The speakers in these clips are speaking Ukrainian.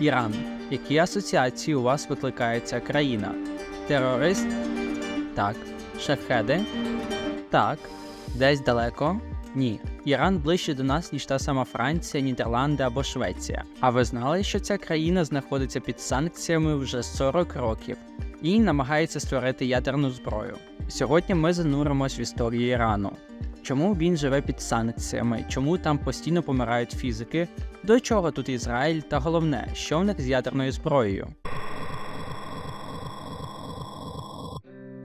Іран. Які асоціації у вас викликає ця країна? Терорист? Так. Шахеди? Так. Десь далеко? Ні. Іран ближче до нас, ніж та сама Франція, Нідерланди або Швеція. А ви знали, що ця країна знаходиться під санкціями вже 40 років і намагається створити ядерну зброю? Сьогодні ми зануримось в історію Ірану. Чому він живе під санкціями? Чому там постійно помирають фізики? До чого тут Ізраїль? Та головне, що в них з ядерною зброєю?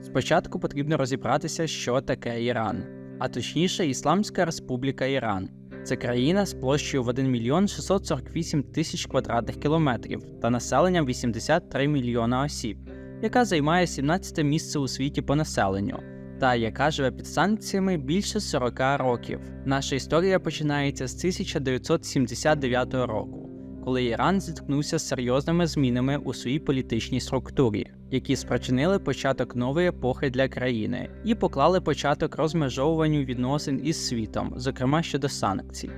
Спочатку потрібно розібратися, що таке Іран, а точніше Ісламська Республіка Іран. Це країна з площею в 1 мільйон 648 тисяч квадратних кілометрів та населенням 83 мільйона осіб, яка займає 17 місце у світі по населенню, та яка живе під санкціями більше 40 років. Наша історія починається з 1979 року, коли Іран зіткнувся з серйозними змінами у своїй політичній структурі, які спричинили початок нової епохи для країни і поклали початок розмежовуванню відносин із світом, зокрема щодо санкцій.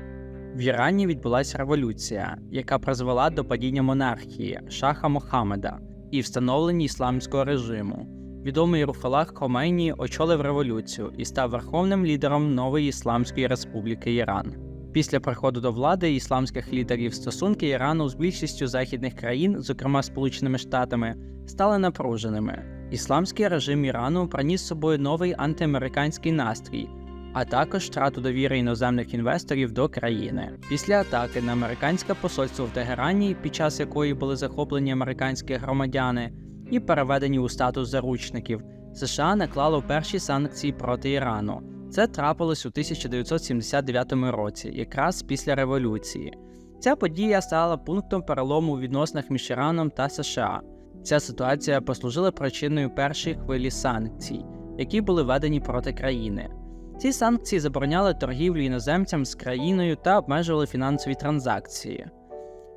В Ірані відбулася революція, яка призвела до падіння монархії Шаха Мохаммеда і встановлення ісламського режиму. Відомий Руфалах Хомейні очолив революцію і став верховним лідером нової Ісламської Республіки Іран. Після приходу до влади ісламських лідерів стосунки Ірану з більшістю західних країн, зокрема Сполученими Штатами, стали напруженими. Ісламський режим Ірану приніс з собою новий антиамериканський настрій, а також втрату довіри іноземних інвесторів до країни. Після атаки на американське посольство в Тегерані, під час якої були захоплені американські громадяни, і переведені у статус заручників, США наклало перші санкції проти Ірану. Це трапилось у 1979 році, якраз після революції. Ця подія стала пунктом перелому у відносинах між Іраном та США. Ця ситуація послужила причиною першої хвилі санкцій, які були введені проти країни. Ці санкції забороняли торгівлю іноземцям з країною та обмежували фінансові транзакції.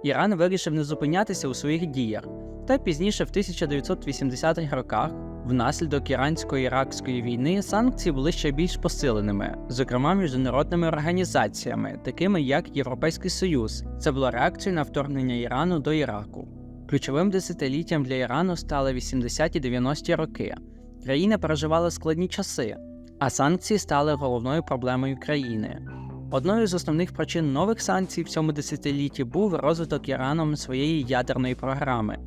Іран вирішив не зупинятися у своїх діях, та пізніше, в 1980-х роках, внаслідок ірансько-іракської війни санкції були ще більш посиленими, зокрема міжнародними організаціями, такими як Європейський Союз. Це була реакцією на вторгнення Ірану до Іраку. Ключовим десятиліттям для Ірану стали 80-ті 90-ті роки. Країна переживала складні часи, а санкції стали головною проблемою країни. Одною з основних причин нових санкцій в цьому десятилітті був розвиток Іраном своєї ядерної програми.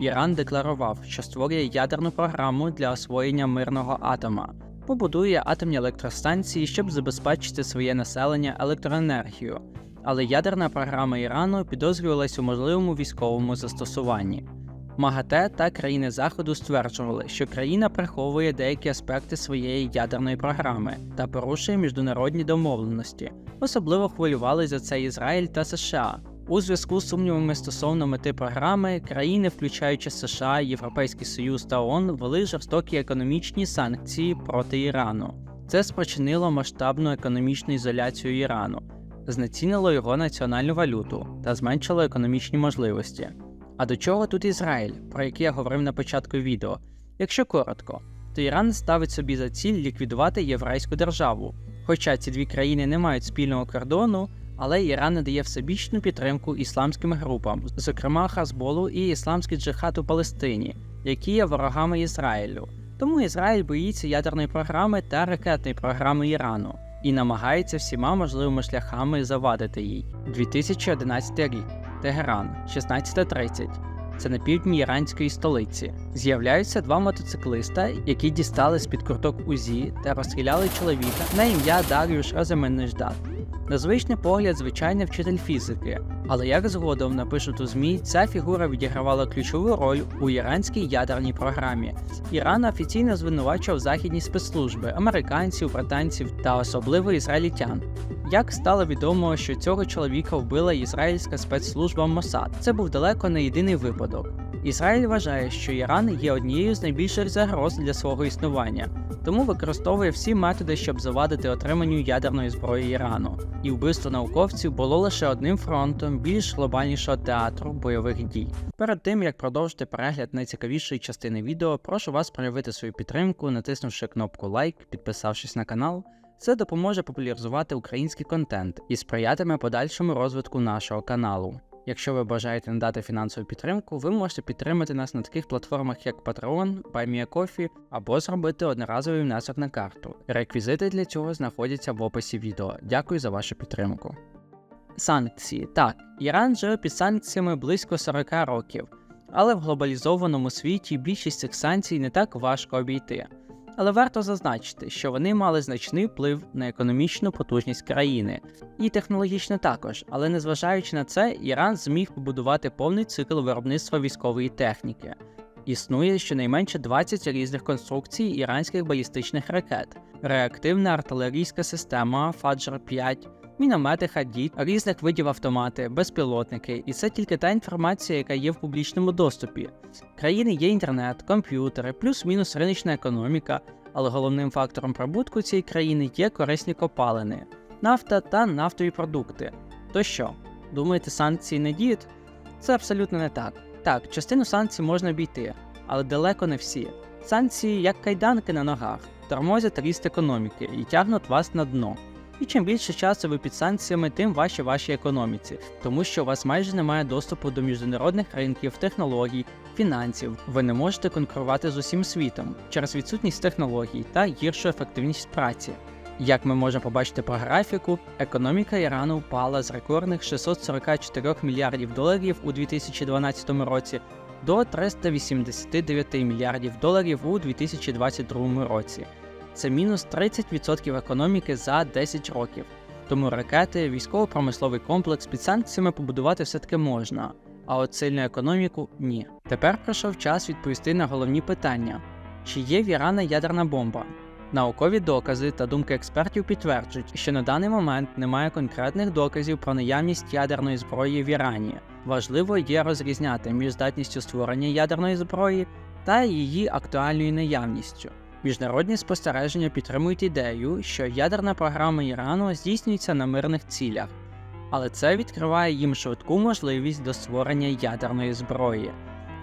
Іран декларував, що створює ядерну програму для освоєння мирного атома, побудує атомні електростанції, щоб забезпечити своє населення електроенергією, але ядерна програма Ірану підозрювалась у можливому військовому застосуванні. МАГАТЕ та країни Заходу стверджували, що країна приховує деякі аспекти своєї ядерної програми та порушує міжнародні домовленості. Особливо хвилювали за це Ізраїль та США. У зв'язку з сумнівами стосовно мети програми, країни, включаючи США, Європейський Союз та ООН, ввели жорстокі економічні санкції проти Ірану. Це спричинило масштабну економічну ізоляцію Ірану, знецінило його національну валюту та зменшило економічні можливості. А до чого тут Ізраїль, про який я говорив на початку відео? Якщо коротко, то Іран ставить собі за ціль ліквідувати єврейську державу. Хоча ці дві країни не мають спільного кордону, але Іран надає всебічну підтримку ісламським групам, зокрема Хазболу і ісламський джихад у Палестині, які є ворогами Ізраїлю. Тому Ізраїль боїться ядерної програми та ракетної програми Ірану і намагається всіма можливими шляхами завадити їй. 2011 рік. Тегеран, 16.30. Це на півдні іранської столиці. З'являються два мотоциклиста, які дістали з під курток УЗІ та розстріляли чоловіка на ім'я Дар'юш Розаменнеждат. На звичний погляд, звичайний вчитель фізики, але як згодом напишуть у ЗМІ, ця фігура відігравала ключову роль у іранській ядерній програмі. Іран офіційно звинувачував західні спецслужби, американців, британців та особливо ізраїльтян. Як стало відомо, що цього чоловіка вбила ізраїльська спецслужба Мосад, це був далеко не єдиний випадок. Ізраїль вважає, що Іран є однією з найбільших загроз для свого існування, тому використовує всі методи, щоб завадити отриманню ядерної зброї Ірану. І вбивство науковців було лише одним фронтом більш глобальнішого театру бойових дій. Перед тим як продовжити перегляд найцікавішої частини відео, прошу вас проявити свою підтримку, натиснувши кнопку лайк, підписавшись на канал. Це допоможе популяризувати український контент і сприятиме подальшому розвитку нашого каналу. Якщо ви бажаєте надати фінансову підтримку, ви можете підтримати нас на таких платформах, як Patreon, BuyMeACoffee або зробити одноразовий внесок на карту. Реквізити для цього знаходяться в описі відео. Дякую за вашу підтримку. Санкції так, Іран живе під санкціями близько 40 років, але в глобалізованому світі більшість цих санкцій не так важко обійти. Але варто зазначити, що вони мали значний вплив на економічну потужність країни, і технологічно також, але незважаючи на це, Іран зміг побудувати повний цикл виробництва військової техніки. Існує щонайменше 20 різних конструкцій іранських балістичних ракет, реактивна артилерійська система Фаджр 5, міномети Хадід, різних видів автомати, безпілотники, і це тільки та інформація, яка є в публічному доступі. Країни є інтернет, комп'ютери, плюс-мінус риночна економіка, але головним фактором прибутку цієї країни є корисні копалини, нафта та нафтові продукти. То що, думаєте, санкції не діють? Це абсолютно не так. Так, частину санкцій можна обійти, але далеко не всі. Санкції, як кайданки на ногах, тормозять ріст економіки і тягнуть вас на дно. І чим більше часу ви під санкціями, тим важче вашій економіці, тому що у вас майже немає доступу до міжнародних ринків, технологій, фінансів. Ви не можете конкурувати з усім світом через відсутність технологій та гіршу ефективність праці. Як ми можемо побачити по графіку, економіка Ірану впала з рекордних 644 мільярдів доларів у 2012 році до 389 мільярдів доларів у 2022 році. Це мінус 30% економіки за 10 років. Тому ракети, військово-промисловий комплекс під санкціями побудувати все-таки можна, а от сильну економіку ні. Тепер прийшов час відповісти на головні питання: чи є в Ірана ядерна бомба? Наукові докази та думки експертів підтверджують, що на даний момент немає конкретних доказів про наявність ядерної зброї в Ірані. Важливо є розрізняти між здатністю створення ядерної зброї та її актуальною наявністю. Міжнародні спостереження підтримують ідею, що ядерна програма Ірану здійснюється на мирних цілях, але це відкриває їм швидку можливість до створення ядерної зброї.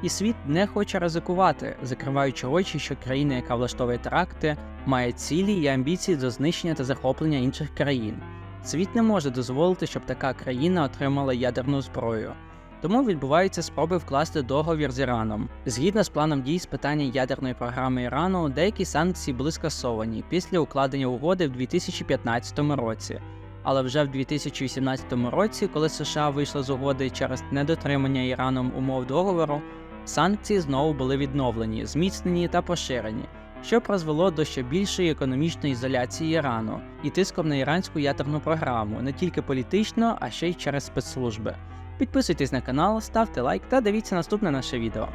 І світ не хоче ризикувати, закриваючи очі, що країна, яка влаштовує теракти, має цілі і амбіції до знищення та захоплення інших країн. Світ не може дозволити, щоб така країна отримала ядерну зброю. Тому відбуваються спроби вкласти договір з Іраном. Згідно з планом дій з питання ядерної програми Ірану, деякі санкції були скасовані після укладення угоди в 2015 році. Але вже в 2018 році, коли США вийшли з угоди через недотримання Іраном умов договору, санкції знову були відновлені, зміцнені та поширені, що призвело до ще більшої економічної ізоляції Ірану і тиском на іранську ядерну програму не тільки політично, а ще й через спецслужби. Підписуйтесь на канал, ставте лайк та дивіться наступне наше відео.